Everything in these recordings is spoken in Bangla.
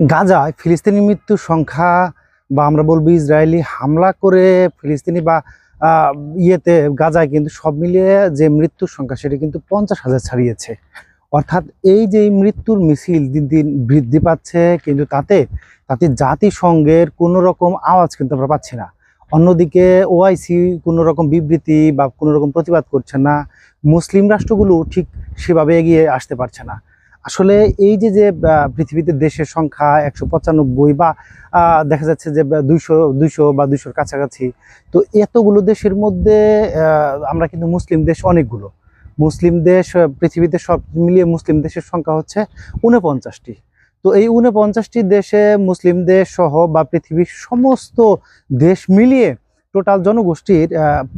গাজায় ফিলিস্তিনি মৃত্যুর সংখ্যা বা আমরা বলব ইসরায়েলি হামলা করে ফিলিস্তিনি বা ইয়েতে গাজায় কিন্তু সব মিলিয়ে যে মৃত্যুর সংখ্যা সেটা কিন্তু পঞ্চাশ হাজার ছাড়িয়েছে। অর্থাৎ এই যে মৃত্যুর মিছিল দিন দিন বৃদ্ধি পাচ্ছে, কিন্তু তাতে তাতে জাতিসংঘের কোনো রকম আওয়াজ কিন্তু আমরা পাচ্ছি না। অন্যদিকে ওআইসি কোনো রকম বিবৃতি বা কোনো রকম প্রতিবাদ করছে না। মুসলিম রাষ্ট্রগুলো ঠিক সেভাবে এগিয়ে আসতে পারছে না। আসলে এই যে যে পৃথিবীতে দেশের সংখ্যা একশো পঁচানব্বই বা দেখা যাচ্ছে যে দুইশো দুইশো বা দুইশোর কাছাকাছি, তো এতগুলো দেশের মধ্যে আমরা কিন্তু মুসলিম দেশ অনেকগুলো। মুসলিম দেশ পৃথিবীতে সব মিলিয়ে মুসলিম দেশের সংখ্যা হচ্ছে উনপঞ্চাশটি তো এই উনপঞ্চাশটি দেশে মুসলিম দেশ সহ বা পৃথিবীর সমস্ত দেশ মিলিয়ে টোটাল জনগোষ্ঠীর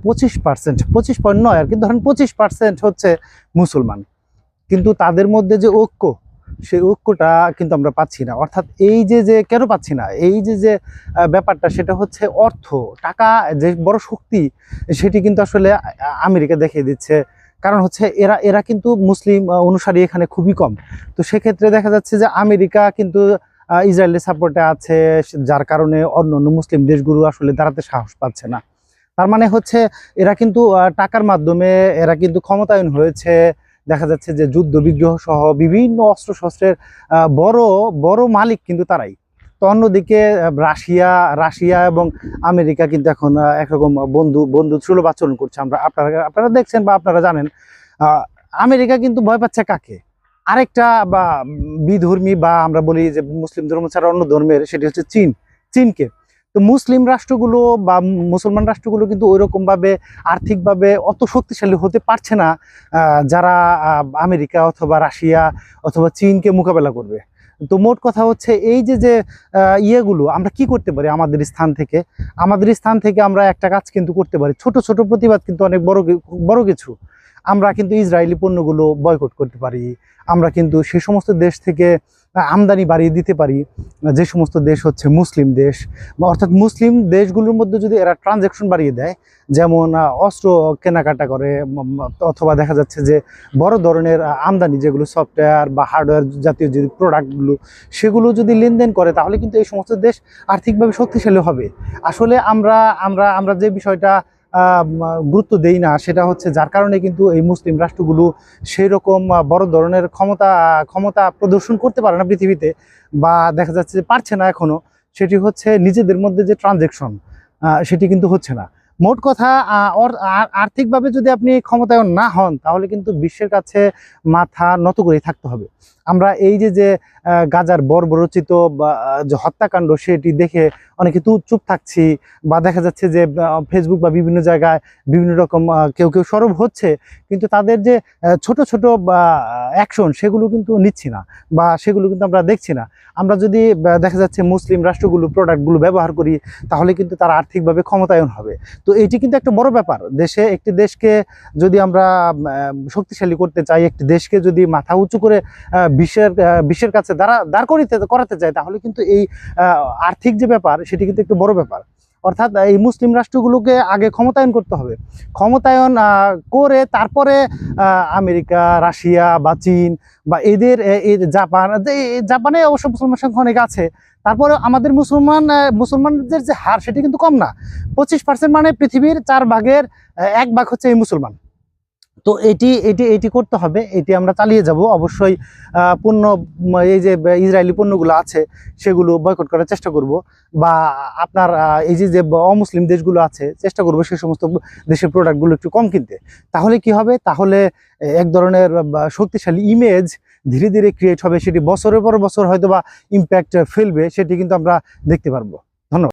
পঁচিশ পার্সেন্ট, পঁচিশ পয়েন্ট নয় আর কি, ধরেন পঁচিশ পার্সেন্ট হচ্ছে মুসলমান। কিন্তু তাদের মধ্যে যে ঐক্য, সেই ঐক্যটা কিন্তু আমরা পাচ্ছি না। অর্থাৎ এই যে যে কেন পাচ্ছি না? এই যে যে ব্যাপারটা সেটা হচ্ছে অর্থ, টাকা, যে বড় শক্তি, সেটি কিন্তু আসলে আমেরিকা দেখিয়ে দিচ্ছে। কারণ হচ্ছে এরা এরা কিন্তু মুসলিম অনুসারী এখানে খুবই কম। তো সেক্ষেত্রে দেখা যাচ্ছে যে আমেরিকা কিন্তু ইসরায়েলের সাপোর্টে আছে, যার কারণে অন্য অন্য মুসলিম দেশগুলো আসলে দাঁড়াতে সাহস পাচ্ছে না। তার মানে হচ্ছে এরা কিন্তু টাকার মাধ্যমে এরা কিন্তু ক্ষমতায়ন হয়েছে। দেখা যাচ্ছে যে যুদ্ধ বিগ্রহ সহ বিভিন্ন অস্ত্র শস্ত্রের বড় বড় মালিক কিন্তু তারাই। তো অন্যদিকে রাশিয়া রাশিয়া এবং আমেরিকা কিন্তু এখন একরকম বন্ধু বন্ধু সুলভ আচরণ করছে। আমরা আপনারা আপনারা দেখছেন বা আপনারা জানেন আমেরিকা কিন্তু ভয় পাচ্ছে কাকে? আরেকটা বা বিধর্মী বা আমরা বলি যে মুসলিম ধর্ম ছাড়া অন্য ধর্মের, সেটি হচ্ছে চীন। চীনকে তো মুসলিম রাষ্ট্রগুলো বা মুসলমান রাষ্ট্রগুলো কিন্তু ওইরকম ভাবে আর্থিকভাবে অত শক্তিশালী হতে পারছে না যারা আমেরিকা অথবা রাশিয়া অথবা চীনকে মোকাবেলা করবে। তো মোট কথা হচ্ছে এই যে যে ইয়েগুলো আমরা কি করতে পারি আমাদের স্থান থেকে? আমাদের স্থান থেকে আমরা একটা কাজ কিন্তু করতে পারি। ছোট ছোট প্রতিবাদ কিন্তু অনেক বড় বড় কিছু। আমরা কিন্তু ইসরায়েলি পণ্যগুলো বয়কট করতে পারি। আমরা কিন্তু সে সমস্ত দেশ থেকে আমদানি বাড়িয়ে দিতে পারি, যে সমস্ত দেশ হচ্ছে মুসলিম দেশ অর্থাৎ মুসলিম দেশগুলোর মধ্যে যদি এরা ট্রানজ্যাকশন বাড়িয়ে দেয়, যেমন অস্ত্র কেনাকাটা করে অথবা দেখা যাচ্ছে যে বড় ধরনের আমদানি যেগুলো সফটওয়্যার বা হার্ডওয়্যার জাতীয় যে প্রোডাক্টগুলো সেগুলো যদি লেনদেন করে, তাহলে কিন্তু এই সমস্ত দেশ আর্থিকভাবে শক্তিশালী হবে। আসলে আমরা আমরা আমরা যে বিষয়টা গুরুত্ব দেই না। সেটা হচ্ছে যার কারণে কিন্তু এই মুসলিম রাষ্ট্রগুলো সেই রকম বড় ধরনের ক্ষমতা ক্ষমতা প্রদর্শন করতে পারে না পৃথিবীতে বা দেখা যাচ্ছে যে পারছে না এখনও সেটি হচ্ছে নিজেদের মধ্যে যে ট্রানজেকশন সেটি কিন্তু হচ্ছে না। মোট কথা আর্থিকভাবে যদি আপনি ক্ষমতায়ন না হন, তাহলে কিন্তু বিশ্বের কাছে মাথা নত করেই থাকতে হবে। আমরা এই যে যে গাজার বর্বরচিত বা যে হত্যাকাণ্ড, সেটি দেখে অনেকে তু চুপ থাকছি বা দেখা যাচ্ছে যে ফেসবুক বা বিভিন্ন জায়গায় বিভিন্ন রকম কেউ কেউ সরব হচ্ছে, কিন্তু তাদের যে ছোট ছোট অ্যাকশন সেগুলো কিন্তু নিচ্ছি না বা সেগুলো কিন্তু আমরা দেখছি না। আমরা যদি দেখা যাচ্ছে মুসলিম রাষ্ট্রগুলো প্রোডাক্টগুলো ব্যবহার করি, তাহলে কিন্তু তারা আর্থিকভাবে ক্ষমতায়ন হবে। তো এটি কিন্তু একটা বড় ব্যাপার। দেশে একটি দেশকে যদি আমরা শক্তিশালী করতে চাই, একটি দেশকে যদি মাথা উঁচু করে বিশ্বের বিশ্বের কাছে দাঁড়া, দাঁড় করিতে, করাতে চাই, তাহলে কিন্তু এই আর্থিক যে ব্যাপার সেটি কিন্তু একটু বড় ব্যাপার। অর্থাৎ এই মুসলিম রাষ্ট্রগুলোকে আগে ক্ষমতায়ন করতে হবে। ক্ষমতায়ন করে তারপরে আমেরিকা, রাশিয়া বা চীন বা এদের জাপান জাপানে অবশ্য মুসলমান সংখ্যা অনেক আছে। তারপরে আমাদের মুসলমান মুসলমানদের যে হার সেটি কিন্তু কম না। পঁচিশ পার্সেন্ট মানে পৃথিবীর চার ভাগের এক ভাগ হচ্ছে এই মুসলমান। তো এটি এটি এটি করতে হবে, এটি আমরা চালিয়ে যাব। অবশ্যই পণ্য, এই যে ইসরায়েলি পণ্যগুলো আছে, সেগুলো বয়কট করার চেষ্টা করব। বা আপনার এই যে যে অমুসলিম দেশগুলো আছে, চেষ্টা করব সে সমস্ত দেশের প্রোডাক্টগুলো একটু কম কিনতে। তাহলে কি হবে? তাহলে এক ধরনের শক্তিশালী ইমেজ ধীরে ধীরে ক্রিয়েট হবে। সেটি বছরের পর বছর হয়তো বা ইম্প্যাক্ট ফেলবে, সেটি কিন্তু আমরা দেখতে পারব।